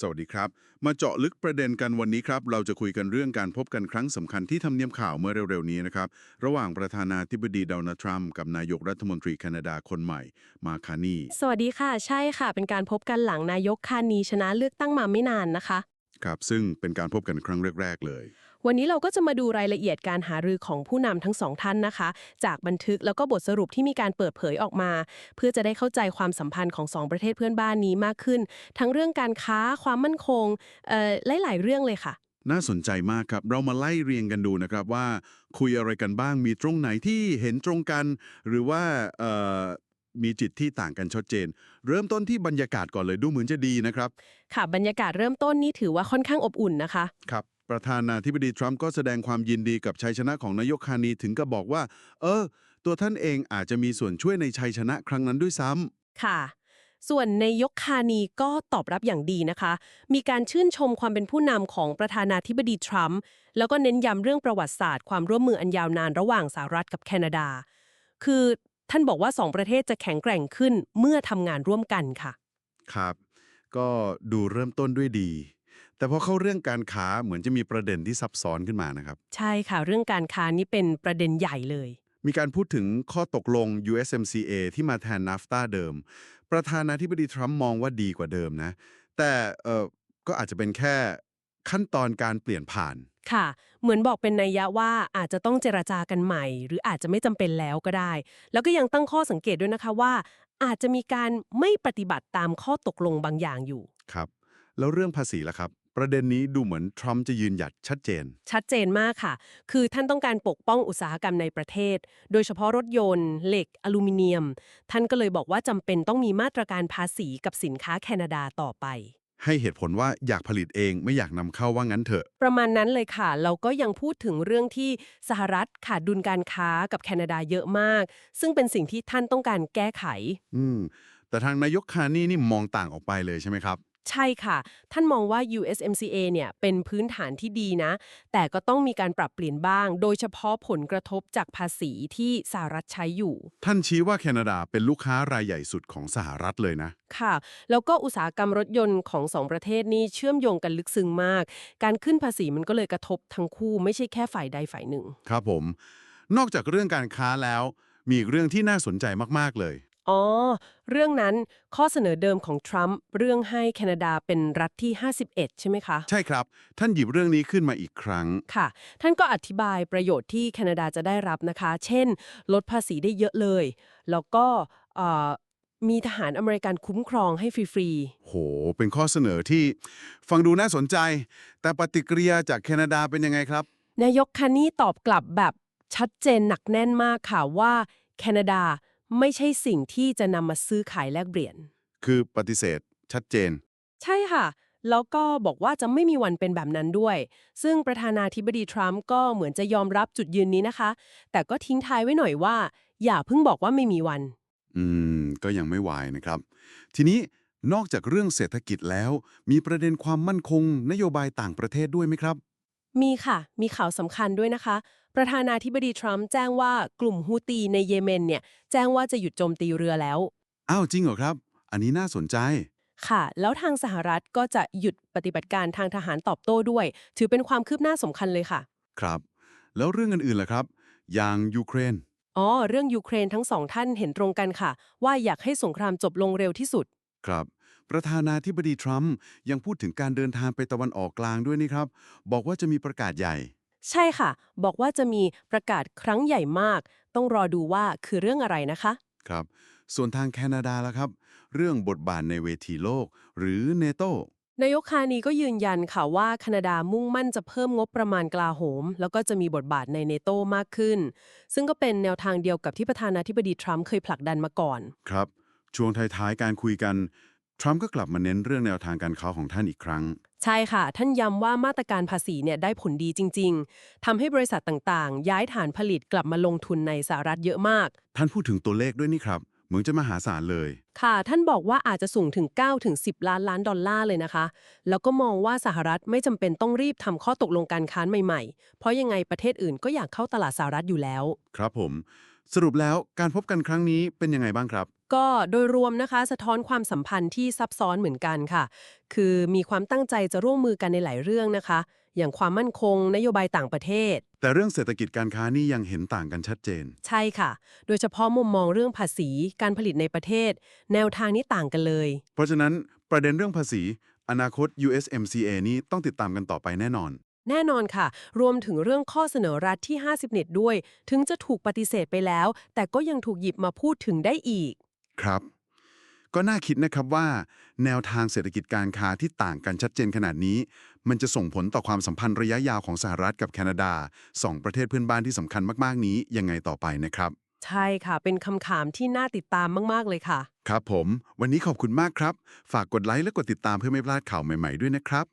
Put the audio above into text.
สวัสดีครับ มาเจาะลึกประเด็นกันวันนี้ครับ เราจะคุยกันเรื่องการพบกันครั้งสำคัญที่ทำเนียบข่าวเมื่อเร็วๆนี้นะครับ ระหว่างประธานาธิบดีโดนัลด์ทรัมป์กับนายกรัฐมนตรีแคนาดาคนใหม่ มาคานี สวัสดีค่ะ ใช่ค่ะ เป็นการพบกันหลังนายกคานีชนะเลือกตั้งมาไม่นานนะคะ ครับ ซึ่งเป็นการพบกันครั้งแรก ๆ เลย วันนี้เราก็จะมาดูรายละเอียดการหารือของผู้นำทั้งสองท่านนะคะ จากบันทึกแล้วก็บทสรุปที่มีการเปิดเผยออกมา เพื่อจะได้เข้าใจความสัมพันธ์ของสองประเทศเพื่อนบ้านนี้มากขึ้น ทั้งเรื่องการค้าความมั่นคงเอ่อหลาย ๆ เรื่องเลยค่ะน่าสนใจมากครับ เรามาไล่เรียงกันดูนะครับว่า คุยอะไรกันบ้าง มีตรงไหนที่เห็นตรงกัน หรือว่าเอ่อมีจิตที่ต่างกันชัดเจน เริ่มต้นที่บรรยากาศก่อนเลยดูเหมือนจะดีนะครับ ค่ะบรรยากาศเริ่มต้นนี่ถือว่าค่อนข้างอบอุ่นนะคะ ครับ ประธานาธิบดีทรัมป์ก็แสดงความยินดีกับชัยชนะของนายกคานีถึงกับบอกว่า เออ ตัวท่านเองอาจจะมีส่วนช่วยในชัยชนะครั้งนั้นด้วยซ้ำค่ะ ส่วนในยกคานีก็ตอบรับอย่างดีนะคะ มีการชื่นชมความเป็นผู้นำของประธานาธิบดีทรัมป์แล้วก็เน้นย้ำเรื่องประวัติศาสตร์ความร่วมมืออันยาวนานระหว่างสหรัฐกับแคนาดา คือท่านบอกว่าสองประเทศจะแข็งแกร่งขึ้นเมื่อทำงานร่วมกันค่ะ ครับ ก็ดูเริ่มต้นด้วยดี แต่พอเข้าเรื่องการค้าเหมือนจะมีประเด็นที่ซับซ้อนขึ้นมานะครับ ใช่ค่ะ เรื่องการค้านี่เป็นประเด็นใหญ่เลย มีการพูดถึงข้อตกลง USMCA ที่มาแทน NAFTA เดิม ประธานาธิบดีทรัมป์มองว่าดีกว่าเดิมนะ แต่เออก็อาจจะเป็นแค่ขั้นตอนการเปลี่ยนผ่าน ค่ะ เหมือนบอกเป็นนัยยะว่าอาจจะต้องเจรจากันใหม่ หรืออาจจะไม่จำเป็นแล้วก็ได้ แล้วก็ยังตั้งข้อสังเกตด้วยนะคะว่า อาจจะมีการไม่ปฏิบัติตามข้อตกลงบางอย่างอยู่ ครับ แล้วเรื่องภาษีล่ะครับ ประเด็นนี้ดูเหมือนทรัมป์จะยืนหยัดชัดเจน ชัดเจนมากค่ะ คือท่านต้องการปกป้องอุตสาหกรรมในประเทศ โดยเฉพาะรถยนต์ เหล็ก อลูมิเนียม ท่านก็เลยบอกว่าจำเป็นต้องมีมาตรการภาษีกับสินค้าแคนาดาต่อไป ให้เหตุผลว่าอยากผลิตเองไม่อยากนำเข้าว่างั้นเถอะ ประมาณนั้นเลยค่ะ เราก็ยังพูดถึงเรื่องที่สหรัฐขาดดุลการค้ากับแคนาดาเยอะมาก ซึ่งเป็นสิ่งที่ท่านต้องการแก้ไข อืม แต่ทางนายกคานี่นี่มองต่างออกไปเลยใช่ไหมครับ ใช่ค่ะ ท่านมองว่า USMCA เนี่ยเป็นพื้นฐานที่ดีนะ แต่ก็ต้องมีการปรับเปลี่ยนบ้าง โดยเฉพาะผลกระทบจากภาษีที่สหรัฐใช้อยู่ ท่านชี้ว่าแคนาดาเป็นลูกค้ารายใหญ่สุดของสหรัฐเลยนะ ค่ะ แล้วก็อุตสาหกรรมรถยนต์ของสองประเทศนี้เชื่อมโยงกันลึกซึ้งมาก การขึ้นภาษีมันก็เลยกระทบทั้งคู่ไม่ใช่แค่ฝ่ายใดฝ่ายหนึ่ง ครับผม นอกจากเรื่องการค้าแล้ว มีอีกเรื่องที่น่าสนใจมากๆเลย อ๋อ เรื่องนั้นข้อเสนอเดิมของทรัมป์เรื่องให้แคนาดาเป็นรัฐที่ 51 ใช่ไหมคะ ใช่ครับ ท่านหยิบเรื่องนี้ขึ้นมาอีกครั้ง ค่ะ ท่านก็อธิบายประโยชน์ที่แคนาดาจะได้รับนะคะ เช่น ลดภาษีได้เยอะเลย แล้วก็เอ่อมีทหารอเมริกันคุ้มครองให้ฟรีโห เป็นข้อเสนอที่ฟังดูน่าสนใจ แต่ปฏิกิริยาจากแคนาดาเป็นยังไงครับ ๆนายกคันนี่ตอบกลับแบบชัดเจนหนักแน่นมากค่ะว่าแคนาดา ไม่ใช่สิ่งที่จะนำมาซื้อขายแลกเปลี่ยน คือปฏิเสธ ชัดเจน ใช่ค่ะ แล้วก็บอกว่าจะไม่มีวันเป็นแบบนั้นด้วย ซึ่งประธานาธิบดีทรัมป์ก็เหมือนจะยอมรับจุดยืนนี้นะคะ แต่ก็ทิ้งท้ายไว้หน่อยว่า อย่าเพิ่งบอกว่าไม่มีวัน อืม ก็ยังไม่วายนะครับ ทีนี้นอกจากเรื่องเศรษฐกิจแล้ว มีประเด็นความมั่นคง นโยบายต่างประเทศด้วยไหมครับ มีค่ะ มีข่าวสำคัญด้วยนะคะ ประธานาธิบดีทรัมป์แจ้งว่ากลุ่มฮูตีในเยเมนเนี่ยแจ้งว่าจะหยุดโจมตีเรือแล้ว อ้าวจริงเหรอครับ อันนี้น่าสนใจ ค่ะ แล้วทางสหรัฐก็จะหยุดปฏิบัติการทางทหารตอบโต้ด้วย ถือเป็นความคืบหน้าสำคัญเลยค่ะ ครับ แล้วเรื่องอื่นๆล่ะครับ อย่างยูเครน อ๋อ เรื่องยูเครนทั้งสองท่านเห็นตรงกันค่ะ ว่าอยากให้สงครามจบลงเร็วที่สุด ครับ ประธานาธิบดีทรัมป์ยังพูดถึงการเดินทางไปตะวันออกกลางด้วยนี่ครับ บอกว่าจะมีประกาศใหญ่ ใช่ค่ะ บอกว่าจะมีประกาศครั้งใหญ่มาก ต้องรอดูว่าคือเรื่องอะไรนะคะ ครับ ส่วนทางแคนาดาล่ะครับ เรื่องบทบาทในเวทีโลก หรือเนโตนายกคานีก็ยืนยันค่ะว่าแคนาดามุ่งมั่นจะเพิ่มงบประมาณกลาโหม แล้วก็จะมีบทบาทในเนโตมากขึ้น ซึ่งก็เป็นแนวทางเดียวกับที่ประธานาธิบดีทรัมป์เคยผลักดันมาก่อน ครับ ช่วงท้ายๆการคุยกัน ทรัมป์ก็กลับมาเน้นเรื่องแนวทางการค้าของท่านอีกครั้ง ใช่ค่ะ ท่านย้ำว่ามาตรการภาษีเนี่ยได้ผลดีจริง ๆทำให้บริษัทต่างๆ ย้ายฐานผลิตกลับมาลงทุนในสหรัฐเยอะมาก ท่านพูดถึงตัวเลขด้วยนี่ครับ เหมือนจะมหาศาลเลย ค่ะ ท่านบอกว่าอาจจะสูงถึง9ถึง10 ล้านล้านดอลลาร์เลยนะคะ แล้วก็มองว่าสหรัฐไม่จำเป็นต้องรีบทำข้อตกลงการค้าใหม่ๆ เพราะยังไงประเทศอื่นก็อยากเข้าตลาดสหรัฐอยู่แล้ว ครับผม สรุปแล้วการพบกันครั้งนี้เป็นยังไงบ้างครับ ก็โดยรวมนะคะสะท้อนความสัมพันธ์ที่ซับซ้อนเหมือนกันค่ะ คือมีความตั้งใจจะร่วมมือกันในหลายเรื่องนะคะ อย่างความมั่นคงนโยบายต่างประเทศ แต่เรื่องเศรษฐกิจการค้านี่ยังเห็นต่างกันชัดเจน ใช่ค่ะ โดยเฉพาะมุมมองเรื่องภาษีการผลิตในประเทศ แนวทางนี้ต่างกันเลย เพราะฉะนั้นประเด็นเรื่องภาษี อนาคต USMCA นี้ต้องติดตามกันต่อไปแน่นอน แน่นอนค่ะ รวมถึงเรื่องข้อเสนอรัฐที่ 50 เน็ตด้วย ถึงจะถูกปฏิเสธไปแล้ว แต่ก็ยังถูกหยิบมาพูดถึงได้อีก ครับ ก็น่าคิดนะครับว่า แนวทางเศรษฐกิจการค้าที่ต่างกันชัดเจนขนาดนี้ มันจะส่งผลต่อความสัมพันธ์ระยะยาวของสหรัฐกับแคนาดาสองประเทศเพื่อนบ้านที่สำคัญมากๆ นี้ยังไงต่อไปนะครับ ใช่ค่ะ เป็นคำถามที่น่าติดตามมากๆเลยค่ะ ครับผม วันนี้ขอบคุณมากครับ ฝากกดไลค์และกดติดตามเพื่อไม่พลาดข่าวใหม่ ๆด้วยนะครับ